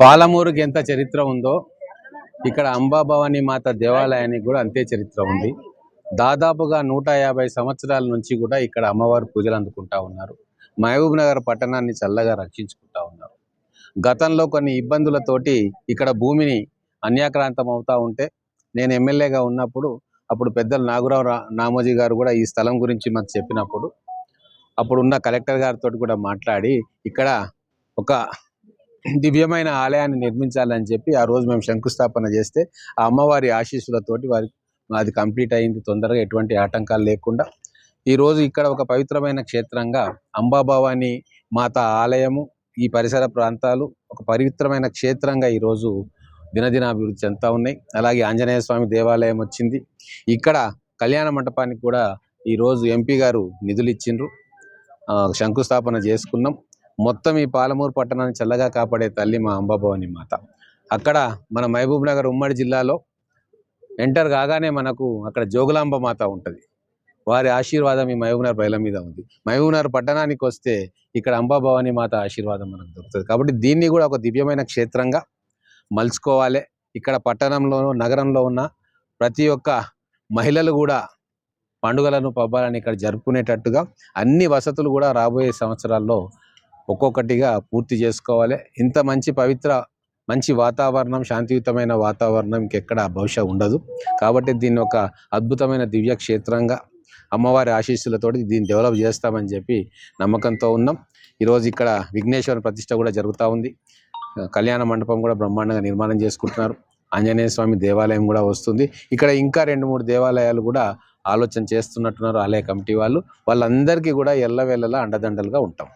పాలమూరుకి ఎంత చరిత్ర ఉందో ఇక్కడ అంబాభవాని మాత దేవాలయానికి కూడా అంతే చరిత్ర ఉంది. దాదాపుగా నూట యాభై సంవత్సరాల నుంచి కూడా ఇక్కడ అమ్మవారు పూజలు అందుకుంటా ఉన్నారు. మహబూబ్ నగర్ పట్టణాన్ని చల్లగా రక్షించుకుంటా ఉన్నారు. గతంలో కొన్ని ఇబ్బందులతోటి ఇక్కడ భూమిని అన్యాక్రాంతం అవుతా ఉంటే నేను ఎమ్మెల్యేగా ఉన్నప్పుడు అప్పుడు పెద్దలు నాగురావు రా- నామోజీ గారు కూడా ఈ స్థలం గురించి మాకు చెప్పినప్పుడు అప్పుడు ఉన్న కలెక్టర్ గారితో కూడా మాట్లాడి ఇక్కడ ఒక దివ్యమైన ఆలయాన్ని నిర్మించాలని చెప్పి ఆ రోజు మేము శంకుస్థాపన చేస్తే ఆ అమ్మవారి ఆశీస్సులతోటి వారి అది కంప్లీట్ అయింది. తొందరగా ఎటువంటి ఆటంకాలు లేకుండా ఈరోజు ఇక్కడ ఒక పవిత్రమైన క్షేత్రంగా అంబాభవాని మాత ఆలయము ఈ పరిసర ప్రాంతాలు ఒక పవిత్రమైన క్షేత్రంగా ఈరోజు దినదినాభివృద్ధి చెందుతూ ఉన్నాయి. అలాగే ఆంజనేయ స్వామి దేవాలయం వచ్చింది. ఇక్కడ కళ్యాణ మంటపానికి కూడా ఈరోజు ఎంపీ గారు నిధులు ఇచ్చిండ్రు. శంకుస్థాపన చేసుకున్నాం. మొత్తం ఈ పాలమూరు పట్టణాన్ని చల్లగా కాపాడే తల్లి మా అంబాభవాని మాత. అక్కడ మన మహబూబ్ నగర్ ఉమ్మడి జిల్లాలో ఎంటర్ కాగానే మనకు అక్కడ జోగులాంబ మాత ఉంటుంది. వారి ఆశీర్వాదం ఈ మహబూబ్ నగర్ బయల మీద ఉంది. మహబూబ్ నగర్ పట్టణానికి వస్తే ఇక్కడ అంబాభవాని మాత ఆశీర్వాదం మనకు దొరుకుతుంది. కాబట్టి దీన్ని కూడా ఒక దివ్యమైన క్షేత్రంగా మలుచుకోవాలి. ఇక్కడ పట్టణంలో నగరంలో ఉన్న ప్రతి ఒక్క మహిళలు కూడా పండుగలను పబ్బాలని ఇక్కడ జరుపుకునేటట్టుగా అన్ని వసతులు కూడా రాబోయే సంవత్సరాల్లో ఒక్కొక్కటిగా పూర్తి చేసుకోవాలి. ఇంత మంచి పవిత్ర మంచి వాతావరణం శాంతియుతమైన వాతావరణం ఇంకెక్కడ బహుశా ఉండదు. కాబట్టి దీన్ని ఒక అద్భుతమైన దివ్య క్షేత్రంగా అమ్మవారి ఆశీస్సులతోటి దీన్ని డెవలప్ చేస్తామని చెప్పి నమ్మకంతో ఉన్నాం. ఈరోజు ఇక్కడ విఘ్నేశ్వర ప్రతిష్ట కూడా జరుగుతూ ఉంది. కళ్యాణ మండపం కూడా బ్రహ్మాండంగా నిర్మాణం చేసుకుంటున్నారు. ఆంజనేయ స్వామి దేవాలయం కూడా వస్తుంది. ఇక్కడ ఇంకా రెండు మూడు దేవాలయాలు కూడా ఆలోచన చేస్తున్నట్టున్నారు. ఆలయ కమిటీ వాళ్ళు. వాళ్ళందరికీ కూడా ఎల్లవేళలా అండదండలుగా ఉంటాం.